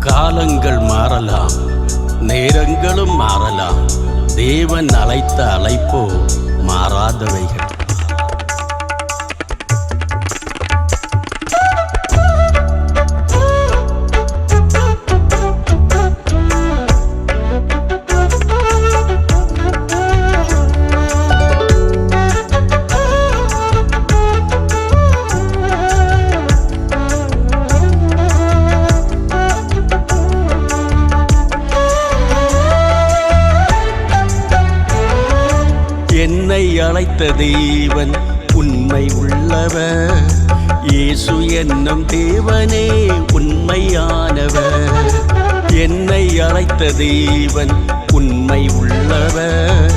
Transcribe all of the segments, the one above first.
காலங்கள் மாறலாம் நேரங்களும் மாறலாம். தேவன் அழைத்த அழைப்போ மாறாதவைகள். அழைத்த தேவன் உண்மை உள்ளவர். இயேசு என்னும் தேவனே உண்மையானவர். என்னை அழைத்த தேவன் உண்மை உள்ளவர்.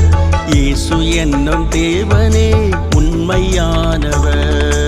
இயேசு என்னும் தேவனே உண்மையானவர்.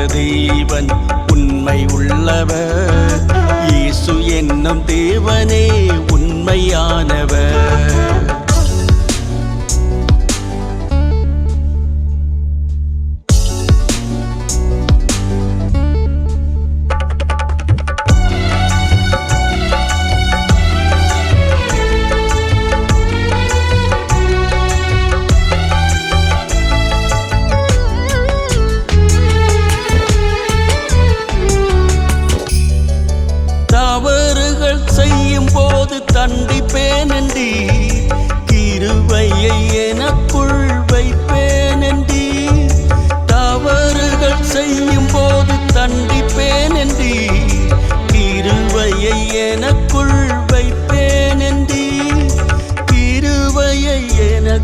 அழைத்த தேவன் உண்மை உள்ளவர். இயேசு என்னும் தேவனே உண்மையானவர்.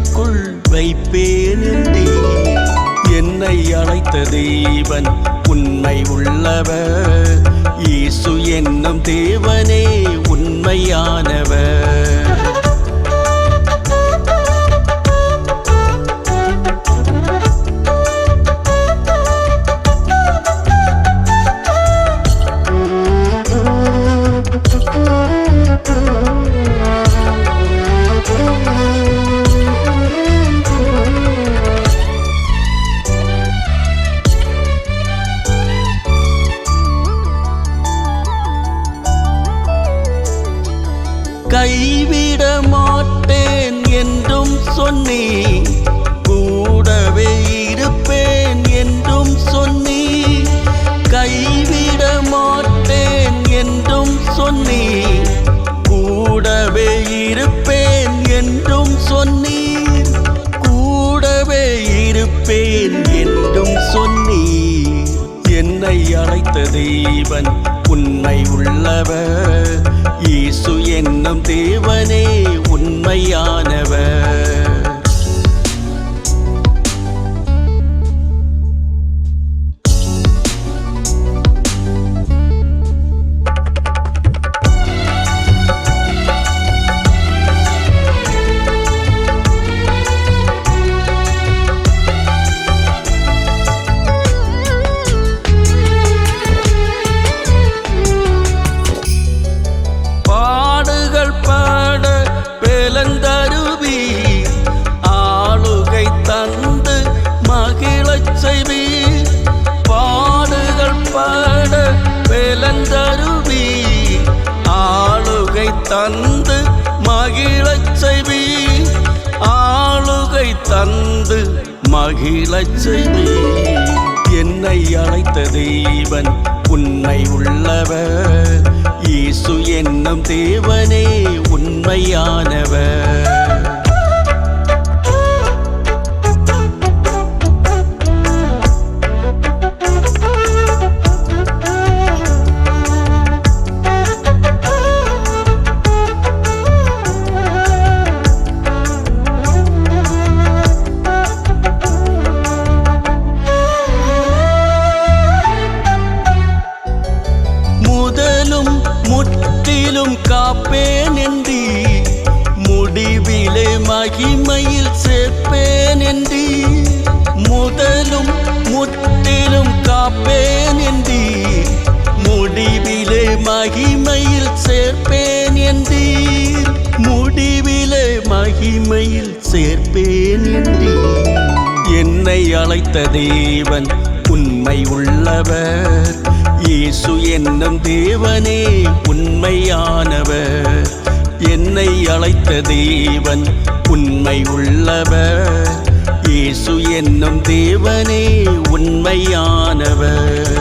எனக்குள் வைப்பேனண்டி என்னை அழைத்த தேவன் உண்மை உள்ளவர். இயேசு என்னும் தேவனே உண்மையான இருப்பேன் என்றும் சொன்னீர். கூடவே இருப்பேன் என்றும் சொன்னீர். என்னை அழைத்த தேவன் உண்மை உள்ளவர். இயேசு என்னும் தேவனே உண்மையானவர். தந்து மகிழச் செய்வி ஆளுகை தந்து மகிழச் செய்வி. என்னை அழைத்த தெய்வன் உண்மை உள்ளவர் இயேசு என்னும் தேவனே உண்மையானவர். எதிலும் காப்பேன் என்றி முடிவிலே மகிமையில் சேர்ப்பேன் என்றி முதலும் முத்திலும் காப்பேன் என்றி முடிவிலே மகிமையில் சேர்ப்பேன் என்றீர் முடிவிலே மகிமையில் சேர்ப்பேன் என்று உன்னை அழைத்த தேவன் உண்மை உள்ளவர். இயேசு என்னும் தேவனே உண்மையானவர். என்னை அழைத்த தேவன் உண்மை உள்ளவர். இயேசு என்னும் தேவனே உண்மையானவர்.